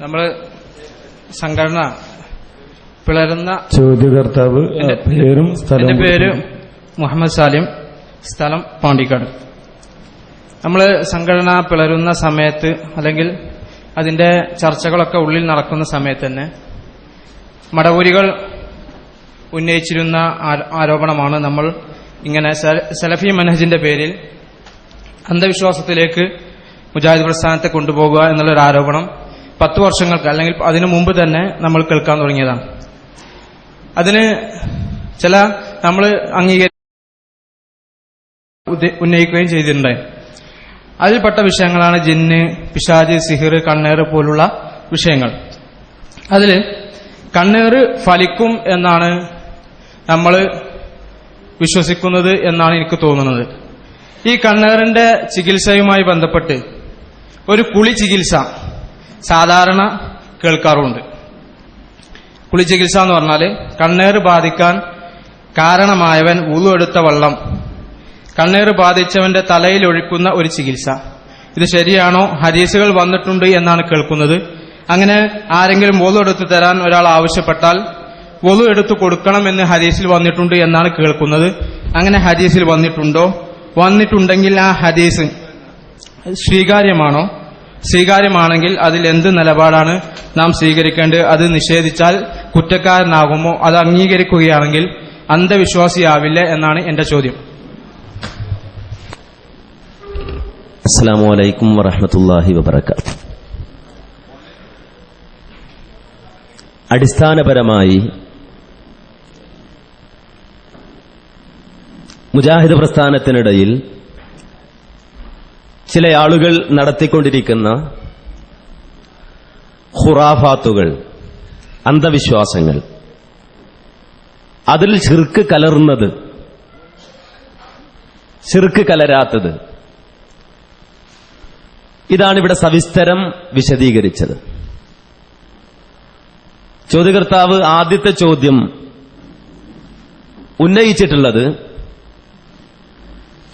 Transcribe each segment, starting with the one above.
നമ്മൾ സംഘടന പിളരുന്ന ചോദ്യകർത്താവ് പേരും എന്റെ പേര് മുഹമ്മദ് സാലിം സ്ഥലം പാണ്ടിക്കാട്. നമ്മൾ സംഘടന പിളരുന്ന സമയത്ത് അല്ലെങ്കിൽ അതിന്റെ ചർച്ചകളൊക്കെ ഉള്ളിൽ നടക്കുന്ന സമയത്ത് തന്നെ മടവൂരികൾ ഉന്നയിച്ചിരുന്ന ആരോപണമാണ് നമ്മൾ ഇങ്ങനെ സല- സലഫി മനഹജിന്റെ പേരിൽ അന്ധവിശ്വാസത്തിലേക്ക് മുജാഹിദ് പ്രസ്ഥാനത്തെ കൊണ്ടുപോകുക എന്നുള്ളൊരു ആരോപണം പത്ത് വർഷങ്ങൾക്ക് അല്ലെങ്കിൽ അതിനു മുമ്പ് തന്നെ നമ്മൾ കേൾക്കാൻ തുടങ്ങിയതാണ്. അതിന് ചില നമ്മൾ അംഗീകരി ഉന്നയിക്കുകയും ചെയ്തിട്ടുണ്ട്. അതിൽപ്പെട്ട വിഷയങ്ങളാണ് ജിന്ന് പിശാജ് സിഹിർ കണ്ണേറ് പോലുള്ള വിഷയങ്ങൾ. അതിൽ കണ്ണേറ് ഫലിക്കും എന്നാണ് നമ്മൾ വിശ്വസിക്കുന്നത് എന്നാണ് എനിക്ക് തോന്നുന്നത്. ഈ കണ്ണേറിന്റെ ചികിത്സയുമായി ബന്ധപ്പെട്ട് ഒരു കുളി ചികിത്സ സാധാരണ കേൾക്കാറുണ്ട് കുളി ചികിത്സ എന്ന് പറഞ്ഞാൽ കണ്ണേറ് ബാധിക്കാൻ കാരണമായവൻ ഉളു എടുത്ത വെള്ളം. കണ്ണേറ് ബാധിച്ചവന്റെ തലയിൽ ഒഴിക്കുന്ന ഒരു ചികിത്സ. ഇത് ശരിയാണോ? ഹരീസുകൾ വന്നിട്ടുണ്ട് എന്നാണ് കേൾക്കുന്നത്. അങ്ങനെ ആരെങ്കിലും വൊതു എടുത്തു തരാൻ ഒരാൾ ആവശ്യപ്പെട്ടാൽ വൊതു എടുത്തു കൊടുക്കണം എന്ന് ഹരീസിൽ വന്നിട്ടുണ്ട് എന്നാണ് കേൾക്കുന്നത്. അങ്ങനെ ഹരീസിൽ വന്നിട്ടുണ്ടോ? വന്നിട്ടുണ്ടെങ്കിൽ ആ ഹരീസ് സ്വീകാര്യമാണോ? സ്വീകാര്യമാണെങ്കിൽ അതിൽ എന്ത് നിലപാടാണ് നാം സ്വീകരിക്കേണ്ടത്? അത് നിഷേധിച്ചാൽ കുറ്റക്കാരനാകുമോ? അത് അംഗീകരിക്കുകയാണെങ്കിൽ അന്ധവിശ്വാസിയാവില്ല എന്നാണ് എന്റെ ചോദ്യം. അസ്സാം വലൈക്കും വറഹമത്തല്ലാഹി അടിസ്ഥാനപരമായി മുജാഹിദ് പ്രസ്ഥാനത്തിനിടയിൽ ചില ആളുകൾ നടത്തിക്കൊണ്ടിരിക്കുന്ന ഖുറാഫാത്തുകൾ അന്ധവിശ്വാസങ്ങൾ. അതിൽ ചിർക്ക് കലർന്നത് ചിർക്ക് കലരാത്തത്. ഇതാണ് ഇവിടെ സവിസ്തരം വിശദീകരിച്ചത്. ചോദ്യകർത്താവ് ആദ്യത്തെ ചോദ്യം ഉന്നയിച്ചിട്ടുള്ളത്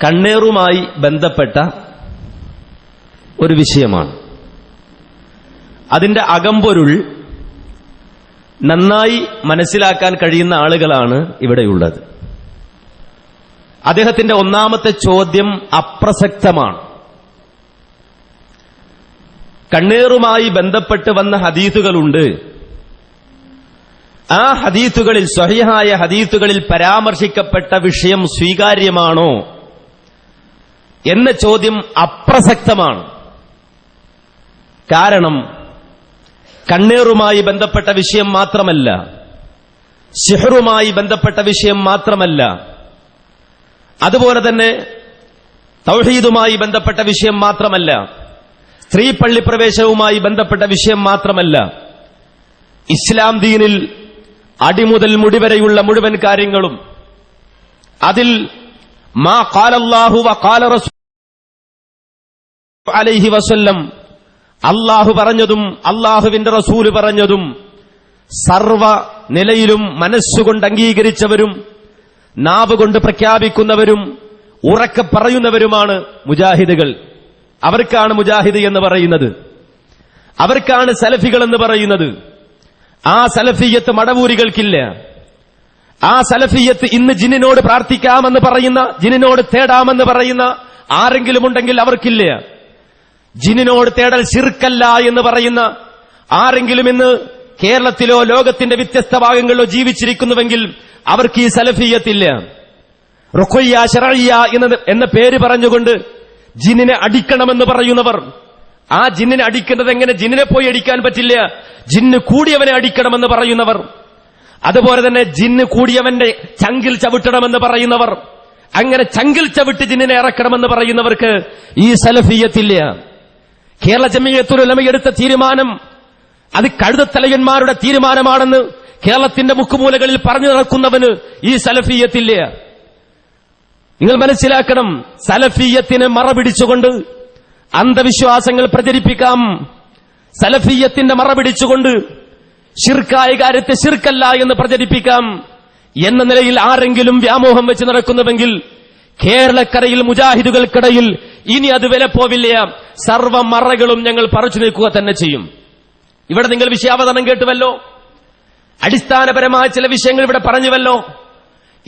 കണ്ണേറുമായി ബന്ധപ്പെട്ട ഒരു വിഷയമാണ്. അതിന്റെ അകമ്പൊരുൾ നന്നായി മനസ്സിലാക്കാൻ കഴിയുന്ന ആളുകളാണ് ഇവിടെയുള്ളത്. അദ്ദേഹത്തിന്റെ ഒന്നാമത്തെ ചോദ്യം അപ്രസക്തമാണ്. കണ്ണീറുമായി ബന്ധപ്പെട്ട് വന്ന ഹദീത്തുകളുണ്ട് ആ ഹദീത്തുകളിൽ സ്വഹിഹായ ഹദീത്തുകളിൽ പരാമർശിക്കപ്പെട്ട വിഷയം സ്വീകാര്യമാണോ എന്ന ചോദ്യം അപ്രസക്തമാണ്. കാരണം കണ്ണേറുമായി ബന്ധപ്പെട്ട വിഷയം മാത്രമല്ല ഷിഹറുമായി ബന്ധപ്പെട്ട വിഷയം മാത്രമല്ല അതുപോലെ തന്നെ തൗഹീദുമായി ബന്ധപ്പെട്ട വിഷയം മാത്രമല്ല സ്ത്രീ പള്ളി പ്രവേശവുമായി ബന്ധപ്പെട്ട വിഷയം മാത്രമല്ല ഇസ്ലാം ദീനിൽ അടിമുതൽ മുടിവരെയുള്ള മുഴുവൻ കാര്യങ്ങളും അതിൽ മാ കാലല്ലാഹു വ കാല റസൂ അലൈഹി വസല്ലം അള്ളാഹു പറഞ്ഞതും അള്ളാഹുവിന്റെ റസൂൽ പറഞ്ഞതും സർവ നിലയിലും മനസ്സുകൊണ്ട് അംഗീകരിച്ചവരും നാവ് കൊണ്ട് പ്രഖ്യാപിക്കുന്നവരും ഉറക്ക പറയുന്നവരുമാണ് മുജാഹിദുകൾ. അവർക്കാണ് മുജാഹിദ് എന്ന് പറയുന്നത്. അവർക്കാണ് സലഫികൾ എന്ന് പറയുന്നത്. ആ സലഫിയത്ത് മടവൂരികൾക്കില്ല. ആ സലഫിയത്ത് ഇന്ന് ജിന്നിനോട് പ്രാർത്ഥിക്കാമെന്ന് പറയുന്ന ജിന്നിനോട് തേടാമെന്ന് പറയുന്ന ആരെങ്കിലും ഉണ്ടെങ്കിൽ അവർക്കില്ല. ജിന്നിനോട് തേടൽ ശിർക്കല്ല എന്ന് പറയുന്ന ആരെങ്കിലും ഇന്ന് കേരളത്തിലോ ലോകത്തിന്റെ വ്യത്യസ്ത ഭാഗങ്ങളിലോ ജീവിച്ചിരിക്കുന്നുവെങ്കിൽ അവർക്ക് ഈ സലഫിയത്തില്ല. റുഖയ്യ ഷറയ്യ എന്ന എന്ന പേര് പറഞ്ഞുകൊണ്ട് ജിന്നിനെ അടിക്കണമെന്ന് പറയുന്നവർ. ആ ജിന്നിനെ അടിക്കുന്നത് എങ്ങനെ? ജിന്നിനെ പോയി അടിക്കാൻ പറ്റില്ല. ജിന്ന് കൂടിയവനെ അടിക്കണമെന്ന് പറയുന്നവർ. അതുപോലെ തന്നെ ജിന്ന് കൂടിയവന്റെ ചങ്കിൽ ചവിട്ടണമെന്ന് പറയുന്നവർ. അങ്ങനെ ചങ്കിൽ ചവിട്ട് ജിന്നിനെ ഇറക്കണമെന്ന് പറയുന്നവർക്ക് ഈ സലഫിയത്തില്ല. കേരള ജമിയത്തുലമ എടുത്ത തീരുമാനം അത് കഴുതത്തലയന്മാരുടെ തീരുമാനമാണെന്ന് കേരളത്തിന്റെ മുക്കുമൂലകളിൽ പറഞ്ഞു നടക്കുന്നവന് ഈ സലഫീയത്തില്ല. നിങ്ങൾ മനസ്സിലാക്കണം സലഫീയത്തിന് മറപിടിച്ചുകൊണ്ട് അന്ധവിശ്വാസങ്ങൾ പ്രചരിപ്പിക്കാം. സലഫീയത്തിന്റെ മറപിടിച്ചുകൊണ്ട് ഷിർക്കായ കാര്യത്തെ ഷിർക്കല്ല എന്ന് പ്രചരിപ്പിക്കാം. എന്ന നിലയിൽ ആരെങ്കിലും വ്യാമോഹം വെച്ച് നടക്കുന്നുവെങ്കിൽ കേരളക്കരയിൽ മുജാഹിദുകൾക്കിടയിൽ ഇനി അത് വില പോവില്ല. സർവ മറകളും ഞങ്ങൾ പറിച്ചു നീക്കുക തന്നെ ചെയ്യും. ഇവിടെ നിങ്ങൾ വിഷയാവതരണം കേട്ടുവല്ലോ? അടിസ്ഥാനപരമായ ചില വിഷയങ്ങൾ ഇവിടെ പറഞ്ഞുവല്ലോ?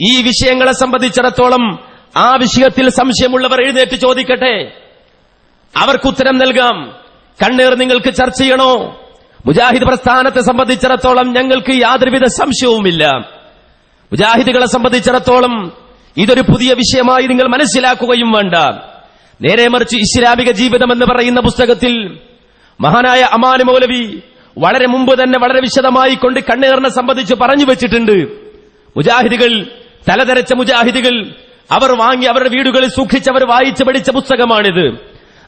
ഈ വിഷയങ്ങളെ സംബന്ധിച്ചിടത്തോളം ആ വിഷയത്തിൽ സംശയമുള്ളവർ എഴുന്നേറ്റ് ചോദിക്കട്ടെ. അവർക്ക് ഉത്തരം നൽകാം. കണ്ണീർ നിങ്ങൾക്ക് ചർച്ച ചെയ്യണോ? മുജാഹിദ് പ്രസ്ഥാനത്തെ സംബന്ധിച്ചിടത്തോളം ഞങ്ങൾക്ക് യാതൊരുവിധ സംശയവുമില്ല. മുജാഹിദുകളെ സംബന്ധിച്ചിടത്തോളം ഇതൊരു പുതിയ വിഷയമായി നിങ്ങൾ മനസ്സിലാക്കുകയും വേണ്ട. നേരെ മറിച്ച് ഇസ്ലാമിക ജീവിതം എന്ന് പറയുന്ന പുസ്തകത്തിൽ മഹാനായ അമാന മൗലവി വളരെ മുമ്പ് തന്നെ വളരെ വിശദമായി കൊണ്ട് കണ്ണേറിനെ സംബന്ധിച്ച് പറഞ്ഞു വെച്ചിട്ടുണ്ട്. മുജാഹിദികൾ തലതരച്ച മുജാഹിദികൾ അവർ വാങ്ങി അവരുടെ വീടുകളിൽ സൂക്ഷിച്ചവർ വായിച്ചു പഠിച്ച പുസ്തകമാണിത്.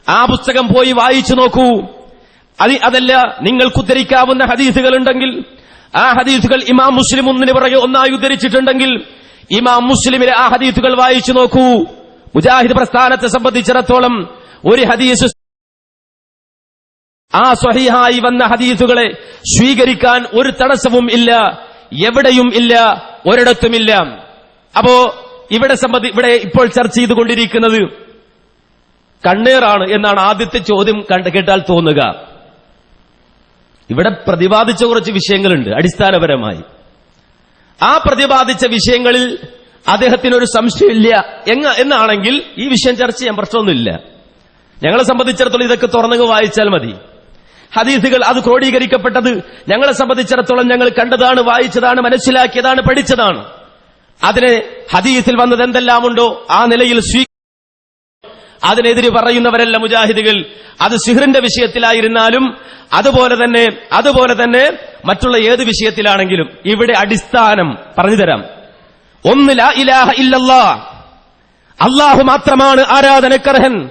ആ പുസ്തകം പോയി വായിച്ചു നോക്കൂ. അത് അതല്ല നിങ്ങൾക്ക് ഉദ്ധരിക്കാവുന്ന ഹദീസുകൾ ഉണ്ടെങ്കിൽ ആ ഹദീസുകൾ ഇമാം മുസ്ലിം ഒന്നിന് പുറകെ ഒന്നായി ഉദ്ധരിച്ചിട്ടുണ്ടെങ്കിൽ ഇമാം മുസ്ലിമിലെ ആ ഹദീസുകൾ വായിച്ചു നോക്കൂ. മുജാഹിദ് പ്രസ്ഥാനത്തെ സംബന്ധിച്ചിടത്തോളം ഒരു ഹദീസ് ആ സ്വഹിഹായി വന്ന ഹദീസുകളെ സ്വീകരിക്കാൻ ഒരു തടസ്സവും ഇല്ല എവിടെയും ഇല്ല ഒരിടത്തുമില്ല. അപ്പോ ഇവിടെ സംബന്ധി ഇവിടെ ഇപ്പോൾ ചർച്ച ചെയ്തുകൊണ്ടിരിക്കുന്നത് കണ്ണീറാണ് എന്നാണ് ആദ്യത്തെ ചോദ്യം കണ്ട് കേട്ടാൽ തോന്നുക. ഇവിടെ പ്രതിപാദിച്ച കുറച്ച് വിഷയങ്ങളുണ്ട് അടിസ്ഥാനപരമായി. ആ പ്രതിപാദിച്ച വിഷയങ്ങളിൽ അദ്ദേഹത്തിന് ഒരു സംശയമില്ല. എങ്ങ എന്നാണെങ്കിൽ ഈ വിഷയം ചർച്ച ചെയ്യാൻ പ്രശ്നമൊന്നുമില്ല. ഞങ്ങളെ സംബന്ധിച്ചിടത്തോളം ഇതൊക്കെ തുറന്നു വായിച്ചാൽ മതി. ഹദീസുകൾ അത് ക്രോഡീകരിക്കപ്പെട്ടത് ഞങ്ങളെ സംബന്ധിച്ചിടത്തോളം ഞങ്ങൾ കണ്ടതാണ് വായിച്ചതാണ് മനസ്സിലാക്കിയതാണ് പഠിച്ചതാണ്. അതിന് ഹദീസിൽ വന്നത് എന്തെല്ലാമുണ്ടോ? ആ നിലയിൽ സ്വീ അതിനെതിരെ പറയുന്നവരല്ല മുജാഹിദികൾ. അത് സിഹറിന്റെ വിഷയത്തിലായിരുന്നാലും അതുപോലെ തന്നെ അതുപോലെ തന്നെ മറ്റുള്ള ഏത് വിഷയത്തിലാണെങ്കിലും ഇവിടെ അടിസ്ഥാനം പറഞ്ഞുതരാം ഒന്ന് ലാ ഇലാഹ ഇല്ലല്ലാ. അള്ളാഹു മാത്രമാണ് ആരാധനക്കർഹൻ.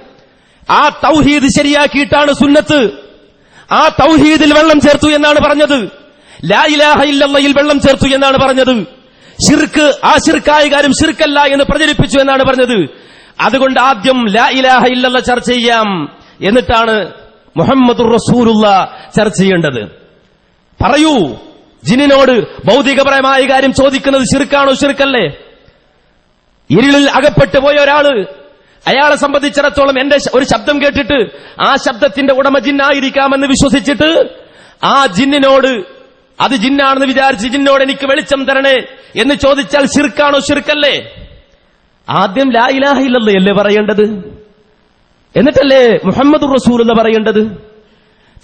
ആ തൗഹീദ് ശരിയാക്കിയിട്ടാണ് സുന്നത്ത്. ആ തൗഹീദിൽ വെള്ളം ചേർത്തു എന്നാണ് പറഞ്ഞത്. ലാ ഇലാഹ ഇല്ലല്ലയിൽ വെള്ളം ചേർത്തു എന്നാണ് പറഞ്ഞത്. ഷിർക്ക് ആ ഷിർക്കായ കാര്യം ഷിർക്കല്ല എന്ന് പ്രചരിപ്പിച്ചു എന്നാണ് പറഞ്ഞത്. അതുകൊണ്ട് ആദ്യം ലാ ഇലാഹ ഇല്ലല്ല ചർച്ച ചെയ്യാം. എന്നിട്ടാണ് മുഹമ്മദ് റസൂലുള്ള ചർച്ച ചെയ്യേണ്ടത്. പറയൂ ജിനിനോട് ഭൗതികപരമായ കാര്യം ചോദിക്കുന്നത് ശിർക്കാണോ ശിർക്കല്ലേ? ഇരുളിൽ അകപ്പെട്ടു പോയ ഒരാൾ അയാളെ സംബന്ധിച്ചിടത്തോളം എന്റെ ഒരു ശബ്ദം കേട്ടിട്ട് ആ ശബ്ദത്തിന്റെ ഉടമ ജിന്നായിരിക്കാമെന്ന് വിശ്വസിച്ചിട്ട് ആ ജിന്നിനോട് അത് ജിന്നാണെന്ന് വിചാരിച്ച് ജിന്നോട് എനിക്ക് വെളിച്ചം തരണേ എന്ന് ചോദിച്ചാൽ ശിർക്കാണോ ശിർക്കല്ലേ? ആദ്യം ലാ ഇലാഹ ഇല്ലല്ലേ പറയേണ്ടത്? എന്നിട്ടല്ലേ മുഹമ്മദ് റസൂൽ എന്ന് പറയേണ്ടത്?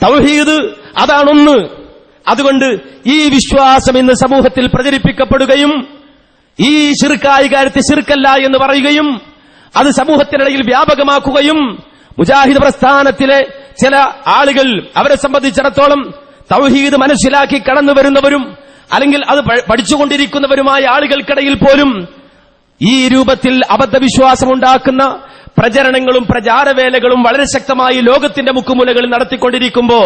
തൗഹീദ് അതാണൊന്ന്. അതുകൊണ്ട് ഈ വിശ്വാസം ഇന്ന് സമൂഹത്തിൽ പ്രചരിപ്പിക്കപ്പെടുകയും ഈ ശിർക്കായ കാര്യത്തെ ശിർക്കല്ല എന്ന് പറയുകയും അത് സമൂഹത്തിനിടയിൽ വ്യാപകമാക്കുകയും മുജാഹിദ് പ്രസ്ഥാനത്തിലെ ചില ആളുകൾ അവരെ സംബന്ധിച്ചിടത്തോളം തൗഹീദ് മനസ്സിലാക്കി കടന്നു വരുന്നവരും അല്ലെങ്കിൽ അത് പഠിച്ചുകൊണ്ടിരിക്കുന്നവരുമായ ആളുകൾക്കിടയിൽ പോലും ഈ രൂപത്തിൽ അബദ്ധവിശ്വാസമുണ്ടാക്കുന്ന പ്രചരണങ്ങളും പ്രചാരവേലകളും വളരെ ശക്തമായി ലോകത്തിന്റെ മുക്കുമുലകളിൽ നടത്തിക്കൊണ്ടിരിക്കുമ്പോ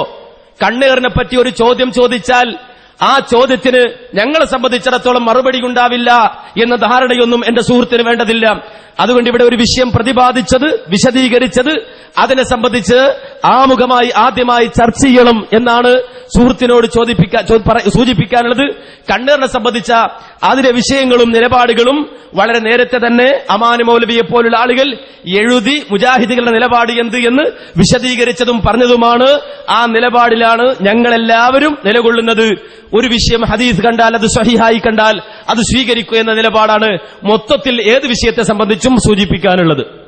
കണ്ണേറിനെ പറ്റി ഒരു ചോദ്യം ചോദിച്ചാൽ ആ ചോദ്യത്തിന് ഞങ്ങളെ സംബന്ധിച്ചിടത്തോളം മറുപടി ഉണ്ടാവില്ല എന്ന ധാരണയൊന്നും എന്റെ സുഹൃത്തിന് വേണ്ടതില്ല. അതുകൊണ്ട് ഇവിടെ ഒരു വിഷയം പ്രതിപാദിച്ചത് വിശദീകരിച്ചത് അതിനെ സംബന്ധിച്ച് ആമുഖമായി ആദ്യമായി ചർച്ച ചെയ്യണം എന്നാണ് സുഹൃത്തിനോട് ചോദിപ്പിക്കാൻ സൂചിപ്പിക്കാനുള്ളത്. കണ്ണീറിനെ സംബന്ധിച്ച അതിലെ വിഷയങ്ങളും നിലപാടുകളും വളരെ നേരത്തെ തന്നെ അമാന് മൗലവിയെ പോലുള്ള ആളുകൾ എഴുതി മുജാഹിദികളുടെ നിലപാട് എന്ത് എന്ന് വിശദീകരിച്ചതും പറഞ്ഞതുമാണ്. ആ നിലപാടിലാണ് ഞങ്ങളെല്ലാവരും നിലകൊള്ളുന്നത്. ഒരു വിഷയം ഹദീസ് കണ്ടാൽ അത് സഹിഹായി കണ്ടാൽ അത് സ്വീകരിക്കുക എന്ന നിലപാടാണ് മൊത്തത്തിൽ ഏത് വിഷയത്തെ സംബന്ധിച്ചും സൂചിപ്പിക്കാനുള്ളത്.